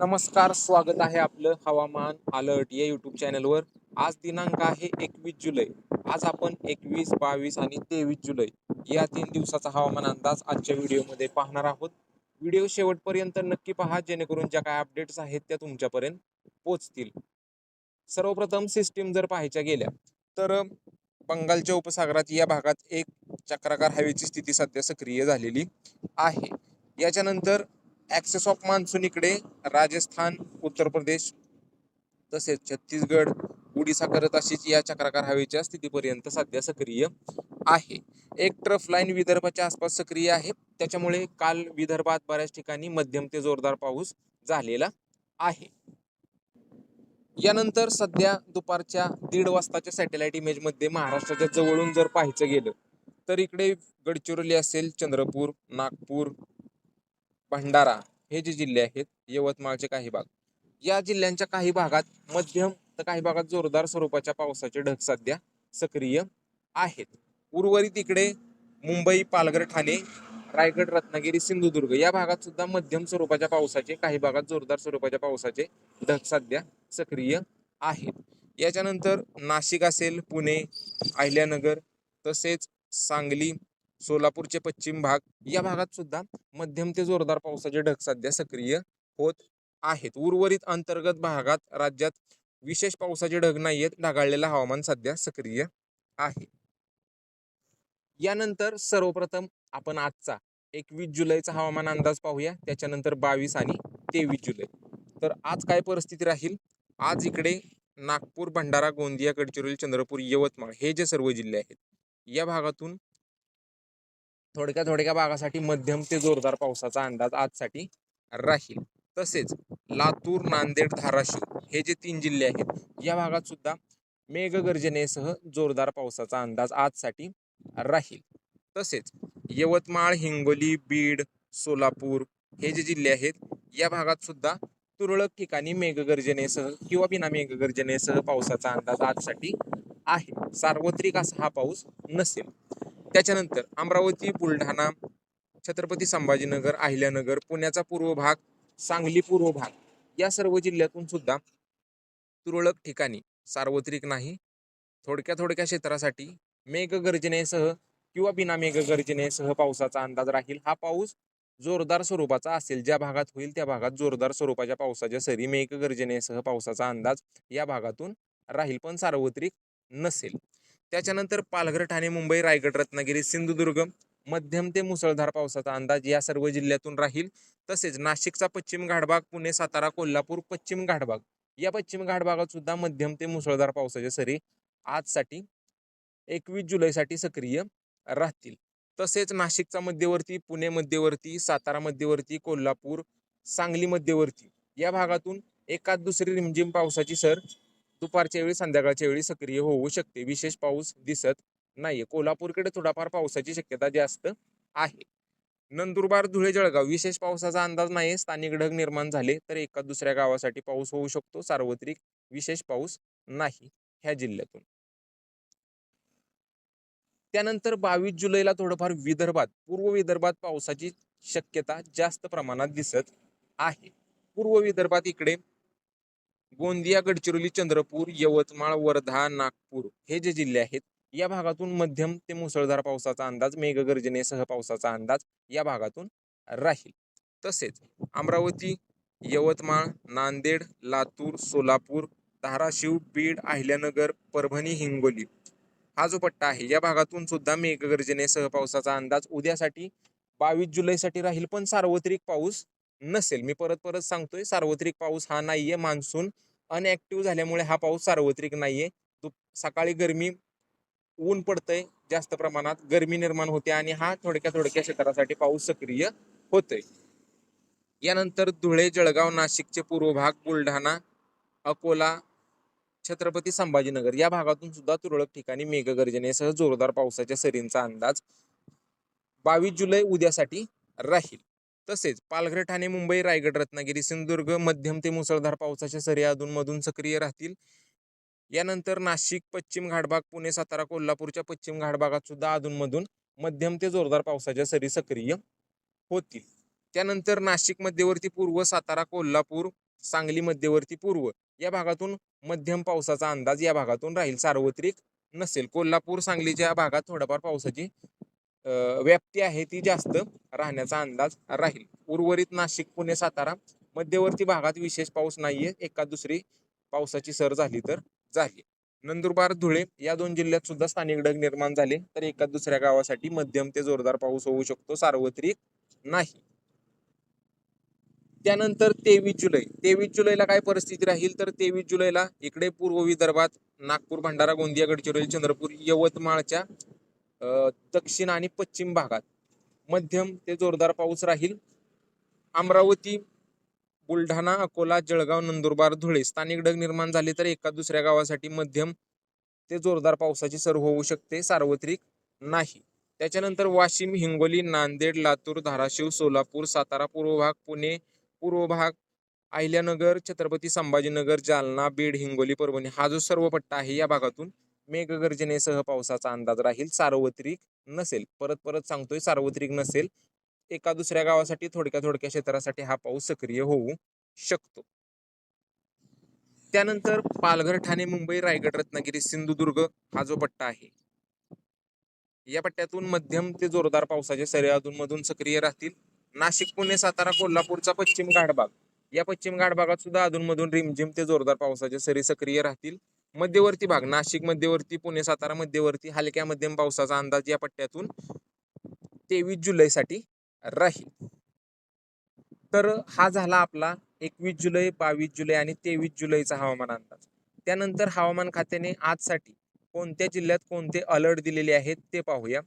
नमस्कार स्वागत आहे आपलं हवामान अलर्ट या युट्यूब चॅनलवर आज दिनांक आहे एकवीस जुलै. आज आपण एकवीस बावीस आणि तेवीस जुलै या तीन दिवसाचा हवामान अंदाज आजच्या व्हिडिओमध्ये पाहणार आहोत. व्हिडिओ शेवटपर्यंत नक्की पहा जेणेकरून ज्या काय अपडेट्स आहेत त्या तुमच्यापर्यंत पोचतील सर्वप्रथम सिस्टीम जर पाहायच्या गेल्या तर बंगालच्या उपसागरात या भागात एक चक्राकार हवेची स्थिती सध्या सक्रिय झालेली आहे. याच्यानंतर ॲक्सेस ऑफ मान्सून इकडे राजस्थान उत्तर प्रदेश तसेच छत्तीसगड उडीसा करत अशीच या चक्राकार हवेच्या स्थितीपर्यंत सध्या सक्रिय आहे. एक ट्रफ लाईन विदर्भाच्या आसपास सक्रिय आहे. त्याच्यामुळे काल विदर्भात बऱ्याच ठिकाणी मध्यम ते जोरदार पाऊस झालेला आहे. यानंतर सध्या दुपारच्या दीड वाजताच्या सॅटेलाइट इमेजमध्ये महाराष्ट्राच्या जवळून जर पाहायचं गेलं तर इकडे गडचिरोली असेल चंद्रपूर नागपूर भंडारा हे जे जिल्हे आहेत यवतमाळचे काही भाग. या जिल्ह्यांच्या काही भागात मध्यम तर काही भागात जोरदार स्वरूपाच्या पावसाचे ढग सध्या सक्रिय आहेत. उर्वरित इकडे मुंबई पालघर ठाणे रायगड रत्नागिरी सिंधुदुर्ग या भागात सुद्धा मध्यम स्वरूपाच्या पावसाचे काही भागात जोरदार स्वरूपाच्या पावसाचे ढग सध्या सक्रिय आहेत. याच्यानंतर नाशिक असेल पुणे अहिल्यानगर तसेच सांगली सोलापूरचे पश्चिम भाग या भागात सुद्धा मध्यम ते जोरदार पावसाचे ढग सध्या सक्रिय होत आहेत. उर्वरित अंतर्गत भागात राज्यात विशेष पावसाचे ढग नाहीयेत. ढगाळलेलं हवामान सध्या सक्रिय आहे. यानंतर सर्वप्रथम आपण आजचा एकवीस जुलैचा हवामान अंदाज पाहूया. त्याच्यानंतर बावीस आणि तेवीस जुलै. तर आज काय परिस्थिती राहील? आज इकडे नागपूर भंडारा गोंदिया गडचिरोली चंद्रपूर यवतमाळ हे जे सर्व जिल्हे आहेत या भागातून थोडक्या थोडक्या भागासाठी मध्यम ते जोरदार पावसाचा अंदाज आजसाठी राहील. तसेच लातूर नांदेड धाराशिव हे जे तीन जिल्हे आहेत या भागात सुद्धा मेघगर्जनेसह जोरदार पावसाचा अंदाज आजसाठी राहील. तसेच यवतमाळ हिंगोली बीड सोलापूर हे जे जिल्हे आहेत या भागात सुद्धा तुरळक ठिकाणी मेघगर्जनेसह किंवा बिना मेघगर्जनेसह पावसाचा अंदाज आजसाठी आहे. सार्वत्रिक असा हा पाऊस नसेल. त्याच्यानंतर अमरावती बुलढाणा छत्रपती संभाजीनगर अहिल्यानगर पुण्याचा पूर्व भाग सांगली पूर्व भाग या सर्व जिल्ह्यातून सुद्धा तुरळक ठिकाणी सार्वत्रिक नाही. थोडक्या थोडक्या क्षेत्रासाठी मेघगर्जनेसह किंवा बिना मेघगर्जनेसह पावसाचा अंदाज राहील. हा पाऊस जोरदार स्वरूपाचा असेल. ज्या भागात होईल त्या भागात जोरदार स्वरूपाच्या पावसाच्या सरी मेघगर्जनेसह पावसाचा अंदाज या भागातून राहील. पण सार्वत्रिक नसेल. त्याच्यानंतर पालघर ठाणे मुंबई रायगड रत्नागिरी सिंधुदुर्ग मध्यम ते मुसळधार पावसाचा अंदाज या सर्व जिल्ह्यातून राहील. तसेच नाशिकचा पश्चिम घाटभाग पुणे सातारा कोल्हापूर पश्चिम घाटभाग. या पश्चिम घाटभागात सुद्धा मध्यम ते मुसळधार पावसाच्या सरी आजसाठी एकवीस जुलैसाठी सक्रिय राहतील. तसेच नाशिकचा मध्यवर्ती पुणे मध्यवर्ती सातारा मध्यवर्ती कोल्हापूर सांगली मध्यवर्ती या भागातून एकाच दुसरी रिमझिम पावसाची सर दुपारच्या वेळी संध्याकाळच्या वेळी सक्रिय होऊ शकते. विशेष पाऊस दिसत नाहीये. कोल्हापूरकडे थोडाफार पावसाची शक्यता जास्त आहे. नंदुरबार धुळे जळगाव विशेष पावसाचा अंदाज नाही स्थानिक ढग निर्माण झाले तर एका दुसऱ्या गावासाठी पाऊस होऊ शकतो. सार्वत्रिक विशेष पाऊस नाही ह्या जिल्ह्यातून. त्यानंतर बावीस जुलैला थोडंफार विदर्भात पूर्व विदर्भात पावसाची शक्यता जास्त प्रमाणात दिसत आहे. पूर्व विदर्भात इकडे गोंदिया गडचिरोली चंद्रपूर यवतमाळ वर्धा नागपूर हे जे जिल्हे आहेत या भागातून मध्यम ते मुसळधार पावसाचा अंदाज मेघगर्जनेसह पावसाचा अंदाज या भागातून राहील. तसेच अमरावती यवतमाळ नांदेड लातूर सोलापूर धाराशिव बीड अहिल्यानगर परभणी हिंगोली हा जो पट्टा आहे या भागातून सुद्धा मेघगर्जनेसह पावसाचा अंदाज उद्यासाठी बावीस जुलैसाठी राहील पण सार्वत्रिक पाऊस नसेल. मी परत परत सांगतोय सार्वत्रिक पाऊस हा नाहीये मान्सून. अनऍक्टिव्ह झाल्यामुळे हा पाऊस सार्वत्रिक नाहीये. दुप सकाळी गरमी ऊन पडतंय जास्त प्रमाणात. गरमी निर्माण होते आणि हा थोडक्या थोडक्या क्षेत्रासाठी पाऊस सक्रिय होतोय. यानंतर धुळे जळगाव नाशिकचे पूर्व भाग बुलढाणा अकोला छत्रपती संभाजीनगर या भागातून सुद्धा तुरळक ठिकाणी मेघगर्जनेसह जोरदार पावसाच्या सरींचा अंदाज बावीस जुलै उद्यासाठी राहील. तसेच पालघर ठाणे मुंबई रायगड रत्नागिरी सिंधुदुर्ग मध्यम ते मुसळधार पावसाच्या सरी अधूनमधून सक्रिय राहतील. यानंतर नाशिक पश्चिम घाटभाग पुणे सातारा कोल्हापूरच्या पश्चिम घाटभागात सुद्धा अधूनमधून मध्यम ते जोरदार पावसाच्या सरी सक्रिय होतील. त्यानंतर नाशिक मध्यवर्ती पूर्व सातारा कोल्हापूर सांगली मध्यवर्ती पूर्व या भागातून मध्यम पावसाचा अंदाज या भागातून राहील. सार्वत्रिक नसेल. कोल्हापूर सांगलीच्या भागात थोड्याफार पावसाची व्याप्ती आहे ती जास्त राहण्याचा अंदाज राहील. उर्वरित नाशिक पुणे सातारा मध्यवर्ती भागात विशेष पाऊस नाहीये. एका दुसरी पावसाची सर झाली तर झाली नंदुरबार धुळे या दोन जिल्ह्यात सुद्धा स्थानिक ढग निर्माण झाले. तर एका दुसऱ्या गावासाठी मध्यम ते जोरदार पाऊस होऊ शकतो सार्वत्रिक नाही. त्यानंतर तेवीस जुलै. तेवीस जुलैला काय परिस्थिती राहील? तर तेवीस जुलैला इकडे पूर्व विदर्भात नागपूर भंडारा गोंदिया गडचिरोली चंद्रपूर यवतमाळच्या दक्षिण आणि पश्चिम भागात. मध्यम ते जोरदार पाऊस राहील. अमरावती बुलढाणा अकोला जळगाव नंदुरबार धुळे स्थानिक ढग निर्माण झाले तर एका दुसऱ्या गावासाठी मध्यम ते जोरदार पावसाची सर होऊ शकते. सार्वत्रिक नाही. त्याच्यानंतर वाशिम हिंगोली नांदेड लातूर धाराशिव सोलापूर सातारा पूर्व भाग पुणे पूर्व भाग अहिल्यानगर छत्रपती संभाजीनगर जालना बीड हिंगोली परभणी हा जो सर्व पट्टा आहे या भागातून मेघगर्जनेसह पावसाचा अंदाज राहील सार्वत्रिक नसेल. परत परत सांगतोय सार्वत्रिक नसेल. एका दुसऱ्या गावासाठी थोडक्या थोडक्या क्षेत्रासाठी हा पाऊस सक्रिय होऊ शकतो. त्यानंतर पालघर ठाणे मुंबई रायगड रत्नागिरी सिंधुदुर्ग हा जो पट्टा आहे. या पट्ट्यातून मध्यम ते जोरदार पावसाचे सरी अधूनमधून सक्रिय राहतील. नाशिक पुणे सातारा कोल्हापूरचा पश्चिम घाटभाग या पश्चिम घाटभागात सुद्धा अधूनमधून रिमझिम ते जोरदार पावसाचे सरी सक्रिय राहतील. मध्यवर्ती भाग नाशिक मध्यवर्ती पुणे सातारा मध्यवर्ती हलक्या मध्यम पावसाचा अंदाज या पट्ट्यातून तेवीस जुलैसाठी राहील. तर हा झाला आपला एकवीस जुलै बावीस जुलै आणि तेवीस जुलैचा हवामान अंदाज. त्यानंतर हवामान खात्याने आजसाठी कोणत्या जिल्ह्यात कोणते अलर्ट दिलेले आहेत ते पाहूया.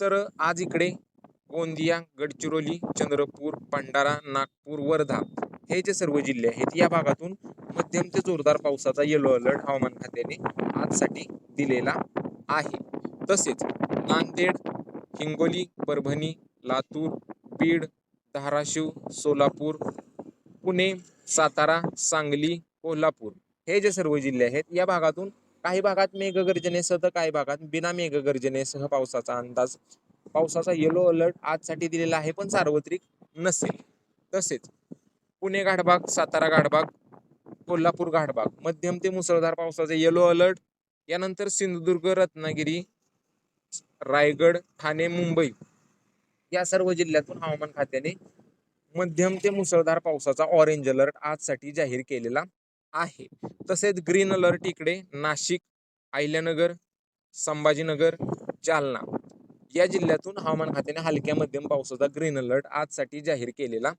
तर आज इकडे गोंदिया गडचिरोली चंद्रपूर भंडारा नागपूर वर्धा हे जे सर्व जिल्हे आहेत या भागातून मध्यम ते जोरदार पावसाचा येलो अलर्ट हवामान खात्याने आजसाठी दिलेला आहे. तसेच नांदेड हिंगोली परभणी लातूर बीड धाराशिव सोलापूर पुणे सातारा सांगली कोल्हापूर हे जे सर्व जिल्हे आहेत या भागातून काही भागात मेघगर्जनेसह तर काही भागात बिना मेघगर्जनेसह पावसाचा अंदाज पावसाचा येलो अलर्ट आजसाठी दिलेला आहे पण सार्वत्रिक नसेल. तसेच पुणे गाढभाग सातारा घाटभाग कोल्हापूर गाढभाग मध्यम ते मुसळधार पावसाचा येलो अलर्ट यानंतर सिंधुदुर्ग रत्नागिरी रायगड ठाणे मुंबई या सर्व जिल्ह्यातून हवामान खात्याने मध्यम ते मुसळधार पावसाचा ऑरेंज अलर्ट आजसाठी जाहीर केलेला आहे. तसेच ग्रीन अलर्ट इकडे नाशिक अहिल्यानगर संभाजीनगर जालना या जिल्ह्यातून हवामान खात्याने हलक्या मध्यम पावसाचा ग्रीन अलर्ट आजसाठी जाहीर केलेला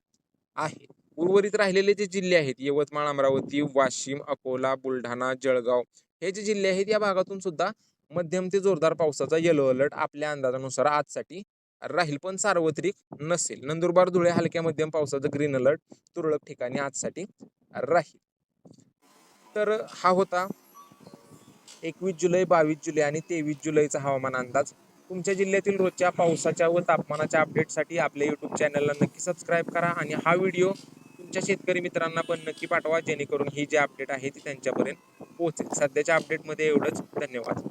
आहे. उर्वरित राहिलेले जे जिल्हे आहेत यवतमाळ अमरावती वाशिम अकोला बुलढाणा जळगाव हे जे जिल्हे आहेत या भागातून सुद्धा मध्यम ते जोरदार पावसाचा येलो अलर्ट आपल्या अंदाजानुसार आजसाठी राहील. पण सार्वत्रिक नसेल. नंदुरबार धुळे हलक्या मध्यम पावसाचं ग्रीन अलर्ट तुरळक ठिकाणी आजसाठी राहील. तर हा होता एकवीस जुलै बावीस जुलै आणि तेवीस जुलैचा हवामान अंदाज. तुमच्या जिल्ह्यातील रोजच्या पावसाच्या व तापमानाच्या अपडेटसाठी आपल्या यूट्यूब चॅनलला नक्की सबस्क्राईब करा आणि हा व्हिडिओ तुमच्या शेतकरी मित्रांना पण नक्की पाठवा जेणेकरून ही जी अपडेट आहे ती त्यांच्यापर्यंत पोहोचेल. सध्याच्या अपडेटमध्ये एवढंच. धन्यवाद.